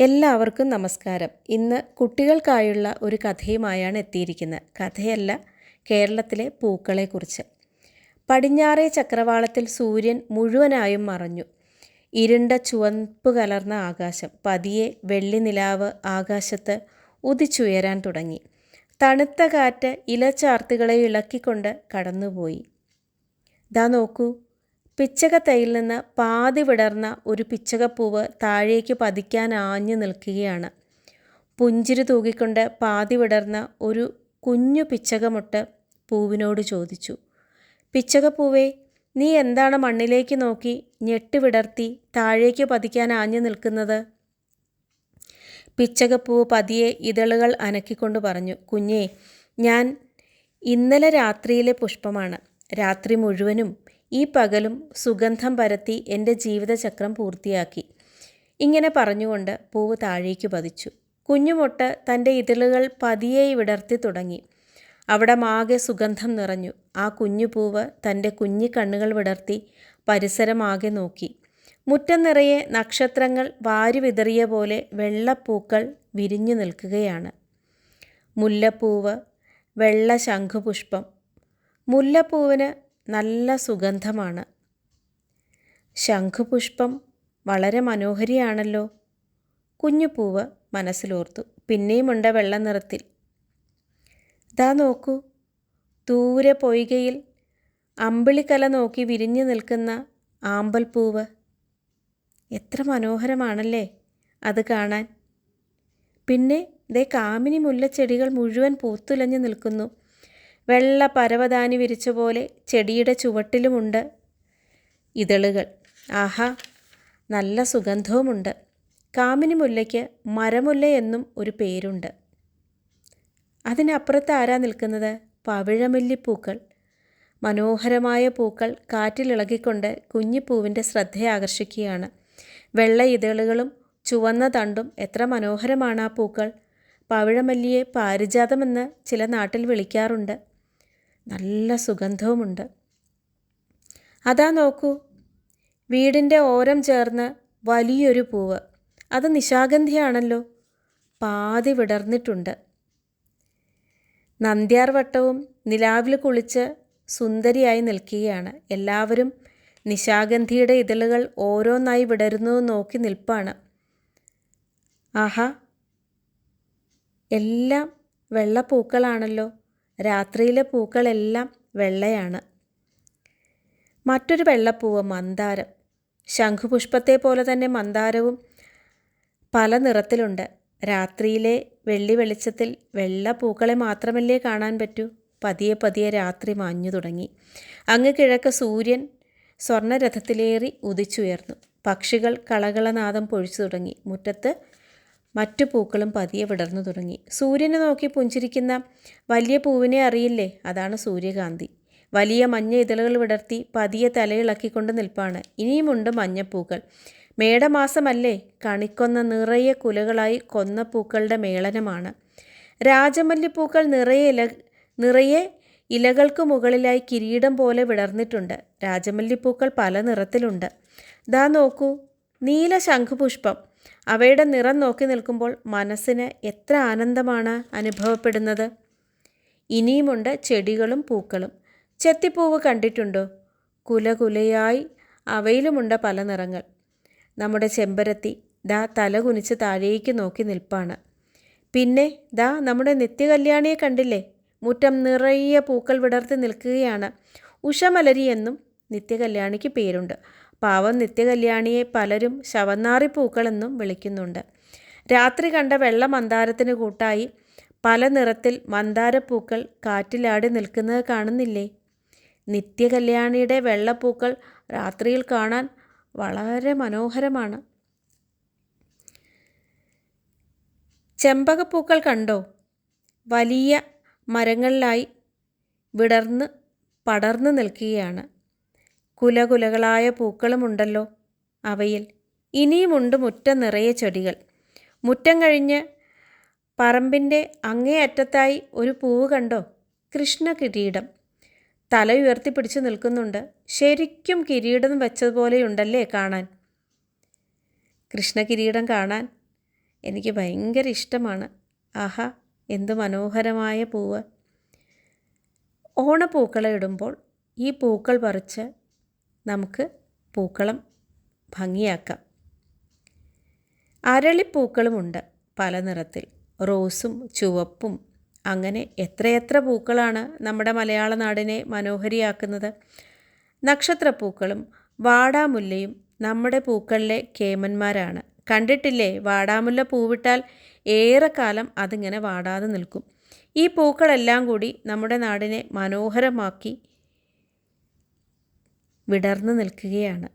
എല്ലാവർക്കും നമസ്കാരം. ഇന്ന് കുട്ടികൾക്കായുള്ള ഒരു കഥയുമായാണ് എത്തിയിരിക്കുന്നത്. കഥയല്ല കേരളത്തിലെ പൂക്കളെക്കുറിച്ച്. പടിഞ്ഞാറേ ചക്രവാളത്തിൽ സൂര്യൻ മുഴുവനായും മറഞ്ഞു. ഇരുണ്ട ചുവപ്പ് കലർന്ന ആകാശം പതിയെ വെള്ളി നിലാവ് ആകാശത്ത് ഉദിച്ചുയരാൻ തുടങ്ങി. തണുത്ത കാറ്റ് ഇലച്ചാർത്തുകളെ ഇളക്കിക്കൊണ്ട് കടന്നുപോയി. ദാ നോക്കൂ പിച്ചകത്തൈയിൽ നിന്ന് പാതി വിടർന്ന ഒരു പിച്ചകപ്പൂവ് താഴേക്ക് പതിക്കാൻ ആഞ്ഞു നിൽക്കുകയാണ്. പുഞ്ചിരി തൂകിക്കൊണ്ട് പാതി വിടർന്ന ഒരു കുഞ്ഞു പിച്ചകമുട്ട് പൂവിനോട് ചോദിച്ചു. പിച്ചകപ്പൂവേ നീ എന്താണ് മണ്ണിലേക്ക് നോക്കി ഞെട്ടി വിടർത്തി താഴേക്ക് പതിക്കാൻ ആഞ്ഞു നിൽക്കുന്നത്? പിച്ചകപ്പൂവ് പതിയെ ഇതളുകൾ അനക്കിക്കൊണ്ട് പറഞ്ഞു കുഞ്ഞേ ഞാൻ ഇന്നലെ രാത്രിയിലെ പുഷ്പമാണ്. രാത്രി മുഴുവനും ഈ പകലും സുഗന്ധം പരത്തി എന്റെ ജീവിതചക്രം പൂർത്തിയാക്കി. ഇങ്ങനെ പറഞ്ഞുകൊണ്ട് പൂവ് താഴേക്ക് പതിച്ചു. കുഞ്ഞുമൊട്ട് തന്റെ ഇതളുകൾ പതിയെ വിടർത്തി തുടങ്ങി. അവിടെ മാകെ സുഗന്ധം നിറഞ്ഞു. ആ കുഞ്ഞു പൂവ് തന്റെ കുഞ്ഞി കണ്ണുകൾ വിടർത്തി പരിസരമാകെ നോക്കി. മുറ്റം നിറയെ നക്ഷത്രങ്ങൾ വാരി വിതറിയ പോലെ വെള്ളപ്പൂക്കൾ വിരിഞ്ഞു നിൽക്കുകയാണ്. മുല്ലപ്പൂവ് വെള്ള ശംഖുപുഷ്പം മുല്ലപ്പൂവിന് നല്ല സുഗന്ധമാണ്. ശംഖുപുഷ്പം വളരെ മനോഹരിയാണല്ലോ. കുഞ്ഞുപൂവ് മനസ്സിലോർത്തു. പിന്നെയുമുണ്ട് വെള്ള നിറത്തിൽ. ദാ നോക്കൂ. ദൂരെ പൊയ്കയിൽ അമ്പിളിക്കല നോക്കി വിരിഞ്ഞു നിൽക്കുന്ന ആമ്പൽപ്പൂവ് എത്ര മനോഹരമാണല്ലേ അത് കാണാൻ. പിന്നെ ദേ കാമിനി മുല്ലച്ചെടികൾ മുഴുവൻ പൂത്തുലഞ്ഞു നിൽക്കുന്നു. വെള്ള പരവതാനി വിരിച്ച പോലെ ചെടിയുടെ ചുവട്ടിലുമുണ്ട് ഇതളുകൾ. ആഹാ നല്ല സുഗന്ധവുമുണ്ട്. കാമിനി മുല്ലയ്ക്ക് മരമുല്ല എന്നും ഒരു പേരുണ്ട്. അതിനപ്പുറത്ത് ആരാ നിൽക്കുന്നത്? പവിഴമല്ലിപ്പൂക്കൾ. മനോഹരമായ പൂക്കൾ കാറ്റിലിളകിക്കൊണ്ട് കുഞ്ഞിപ്പൂവിന്റെ ശ്രദ്ധയെ ആകർഷിക്കുകയാണ് വെള്ള ഇതളുകളും ചുവന്ന തണ്ടും എത്ര മനോഹരമാണ് ആ പൂക്കൾ. പവിഴമല്ലിയെ പാരിജാതമെന്ന് ചില നാട്ടിൽ വിളിക്കാറുണ്ട്. നല്ല സുഗന്ധവുമുണ്ട്. അതാ നോക്കൂ. വീടിന്റെ ഓരം ചേർന്ന് വലിയൊരു പൂവ്. അത് നിശാഗന്ധിയാണല്ലോ. പാതി വിടർന്നിട്ടുണ്ട്. നന്ദ്യാർ വട്ടവും നിലാവിൽ കുളിച്ച് സുന്ദരിയായി നിൽക്കുകയാണ്. എല്ലാവരും നിശാഗന്ധിയുടെ ഇതളുകൾ ഓരോന്നായി വിടരുന്നു നോക്കി നിൽപ്പാണ്. ആഹാ. എല്ലാം വെള്ളപ്പൂക്കളാണല്ലോ രാത്രിയിലെ പൂക്കളെല്ലാം വെള്ളയാണ്. മറ്റൊരു വെള്ളപ്പൂവ് മന്ദാരം. ശംഖുപുഷ്പത്തെ പോലെ തന്നെ മന്ദാരവും പല നിറത്തിലുണ്ട്. രാത്രിയിലെ വെള്ളി വെളിച്ചത്തിൽ വെള്ള പൂക്കളെ മാത്രമല്ലേ കാണാൻ പറ്റൂ? പതിയെ പതിയെ രാത്രി മാഞ്ഞു തുടങ്ങി. അങ്ങ് കിഴക്ക് സൂര്യൻ സ്വർണരഥത്തിലേറി ഉദിച്ചുയർന്നു. പക്ഷികൾ കളകളനാദം പൊഴിച്ചു തുടങ്ങി. മുറ്റത്ത് മറ്റു പൂക്കളും പതിയെ വിടർന്നു തുടങ്ങി. സൂര്യനെ നോക്കി പുഞ്ചിരിക്കുന്ന വലിയ പൂവിനെ അറിയില്ലേ? അതാണ് സൂര്യകാന്തി. വലിയ മഞ്ഞ ഇതളുകൾ വിടർത്തി പതിയെ തലയിളക്കിക്കൊണ്ട് നിൽപ്പാണ്. ഇനിയുമുണ്ട് മഞ്ഞപ്പൂക്കൾ. മേടമാസമല്ലേ? കണിക്കൊന്ന നിറയെ കുലകളായി കൊന്ന പൂക്കളുടെ മേളനമാണ്. രാജമല്ലിപ്പൂക്കൾ നിറയെ ഇല നിറയെ ഇലകൾക്ക് മുകളിലായി കിരീടം പോലെ വിടർന്നിട്ടുണ്ട്. രാജമല്ലിപ്പൂക്കൾ പല നിറത്തിലുണ്ട്. ദാ നോക്കൂ. നീല ശംഖുപുഷ്പം. അവയുടെ നിറം നോക്കി നിൽക്കുമ്പോൾ മനസ്സിന് എത്ര ആനന്ദമാണ് അനുഭവപ്പെടുന്നത്. ഇനിയുമുണ്ട് ചെടികളും പൂക്കളും. ചെത്തിപ്പൂവ് കണ്ടിട്ടുണ്ടോ? കുലകുലയായി അവയിലുമുണ്ട് പല നിറങ്ങൾ. നമ്മുടെ ചെമ്പരത്തി ദാ തല കുനിച്ച് താഴേക്ക് നോക്കി നിൽപ്പാണ്. പിന്നെ ദാ നമ്മുടെ നിത്യകല്യാണിയെ കണ്ടില്ലേ? മുറ്റം നിറയെ പൂക്കൾ വിടർത്തി നിൽക്കുകയാണ്. ഉഷമലരി എന്നും നിത്യകല്യാണിക്ക് പേരുണ്ട്. പാവം നിത്യകല്യാണിയെ പലരും ശവന്നാറി പൂക്കളെന്നും വിളിക്കുന്നുണ്ട്. രാത്രി കണ്ട വെള്ള മന്ദാരത്തിന് കൂട്ടായി പല നിറത്തിൽ മന്ദാരപ്പൂക്കൾ കാറ്റിലാടി നിൽക്കുന്നത് കാണുന്നില്ലേ? നിത്യകല്യാണിയുടെ വെള്ളപ്പൂക്കൾ രാത്രിയിൽ കാണാൻ വളരെ മനോഹരമാണ്. ചെമ്പകപ്പൂക്കൾ കണ്ടോ? വലിയ മരങ്ങളിലായി വിടർന്ന് പടർന്നു നിൽക്കുകയാണ്. കുലകുലകളായ പൂക്കളുമുണ്ടല്ലോ അവയിൽ. ഇനിയുമുണ്ട് മുറ്റം നിറയെ ചെടികൾ. മുറ്റം കഴിഞ്ഞ് പറമ്പിന്റെ അങ്ങേ അറ്റത്തായി ഒരു പൂവ് കണ്ടോ? കൃഷ്ണ കിരീടം തല ഉയർത്തി പിടിച്ചു നിൽക്കുന്നുണ്ട്. ശരിക്കും കിരീടം വെച്ചതുപോലെയുണ്ടല്ലേ കാണാൻ? കൃഷ്ണകിരീടം കാണാൻ എനിക്ക് ഭയങ്കര ഇഷ്ടമാണ്. ആഹാ എന്ത് മനോഹരമായ പൂവ്. ഓണപ്പൂക്കളം ഇടുമ്പോൾ ഈ പൂക്കൾ പറിച്ച് നമുക്ക് പൂക്കളം ഭംഗിയാക്കാം. അരളിപ്പൂക്കളുമുണ്ട് പല നിറത്തിൽ. റോസും ചുവപ്പും. അങ്ങനെ എത്രയെത്ര പൂക്കളാണ് നമ്മുടെ മലയാള നാടിനെ മനോഹരിയാക്കുന്നത്. നക്ഷത്രപ്പൂക്കളും വാടാമുല്ലയും നമ്മുടെ പൂക്കളിലെ കേമന്മാരാണ്. കണ്ടിട്ടില്ലേ? വാടാമുല്ല പൂവിട്ടാൽ ഏറെക്കാലം അതിങ്ങനെ വാടാതെ നിൽക്കും. ഈ പൂക്കളെല്ലാം കൂടി നമ്മുടെ നാടിനെ മനോഹരമാക്കി വിടർന്നു നിൽക്കുകയാണ്.